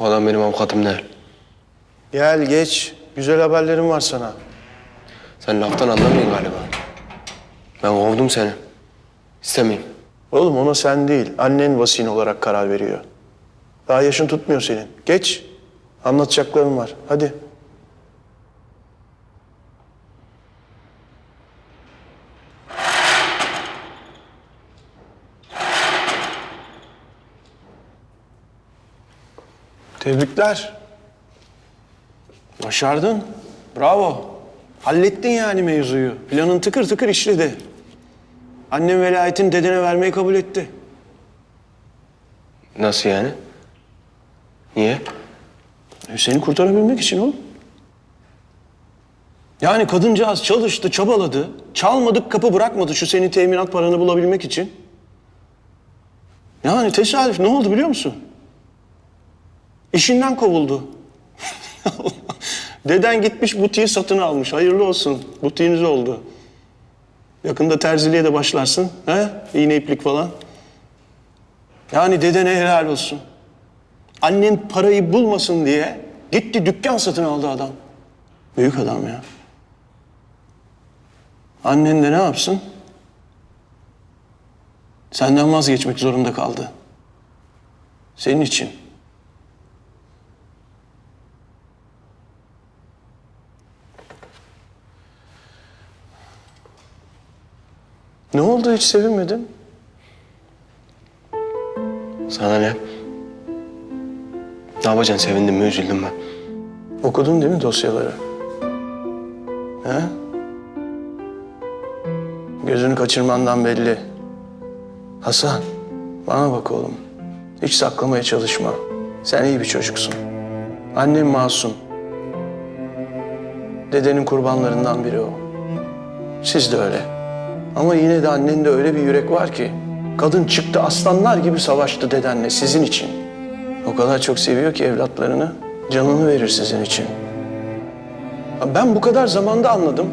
O adam benim avukatım değil. Gel geç. Güzel haberlerim var sana. Sen laftan anlamıyorsun galiba. Ben kovdum seni. İstemeyeyim. Oğlum ona sen değil, annen vasin olarak karar veriyor. Daha yaşın tutmuyor senin. Geç. Anlatacaklarım var. Hadi. Tebrikler. Başardın. Bravo. Hallettin yani mevzuyu. Planın tıkır tıkır işledi. Annem velayetini dedene vermeyi kabul etti. Nasıl yani? Niye? E, Seni kurtarabilmek için oğlum. Yani kadıncağız çalıştı, çabaladı. Çalmadık kapı bırakmadı şu senin teminat paranı bulabilmek için. Yani tesadüf ne oldu biliyor musun? İşinden kovuldu. Deden gitmiş butiği satın almış. Hayırlı olsun. Butiğiniz oldu. Yakında terziliğe de başlarsın. He? İğne iplik falan. Yani dedene helal olsun. Annen parayı bulmasın diye gitti dükkan satın aldı adam. Büyük adam ya. Annen de ne yapsın? Senden vazgeçmek zorunda kaldı. Senin için. Ne oldu hiç sevinmedin? Sana ne? Ne yapacaksın? Sevindim mi, üzüldüm mü? Okudun değil mi dosyaları? He? Gözünü kaçırmandan belli. Hasan, bana bak oğlum. Hiç saklamaya çalışma. Sen iyi bir çocuksun. Annem masum. Dedenin kurbanlarından biri o. Siz de öyle. Ama yine de annende öyle bir yürek var ki... ...kadın çıktı aslanlar gibi savaştı dedenle sizin için. O kadar çok seviyor ki evlatlarını, canını verir sizin için. Ben bu kadar zamanda anladım.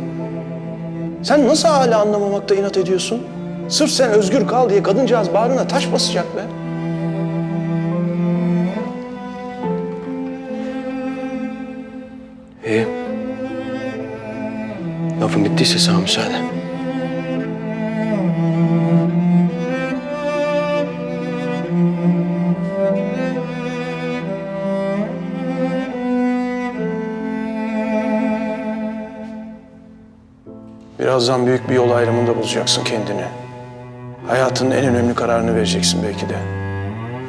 Sen nasıl hala anlamamakta inat ediyorsun? Sırf sen özgür kal diye kadıncağız bağrına taş basacak be. İyi. Lafın bittiyse sana müsaade. Birazdan büyük bir yol ayrımında bulacaksın kendini. Hayatının en önemli kararını vereceksin belki de.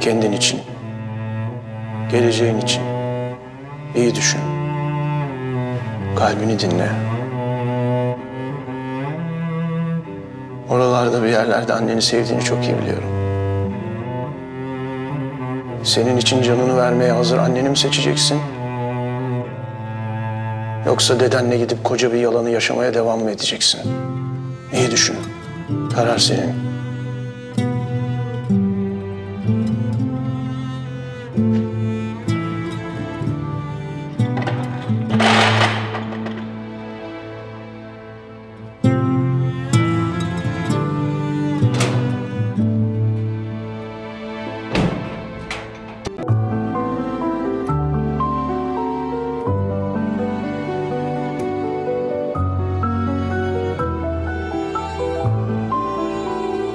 Kendin için. Geleceğin için. İyi düşün. Kalbini dinle. Oralarda bir yerlerde anneni sevdiğini çok iyi biliyorum. Senin için canını vermeye hazır anneni mi seçeceksin? Yoksa dedenle gidip koca bir yalanı yaşamaya devam mı edeceksin? İyi düşün. Karar senin.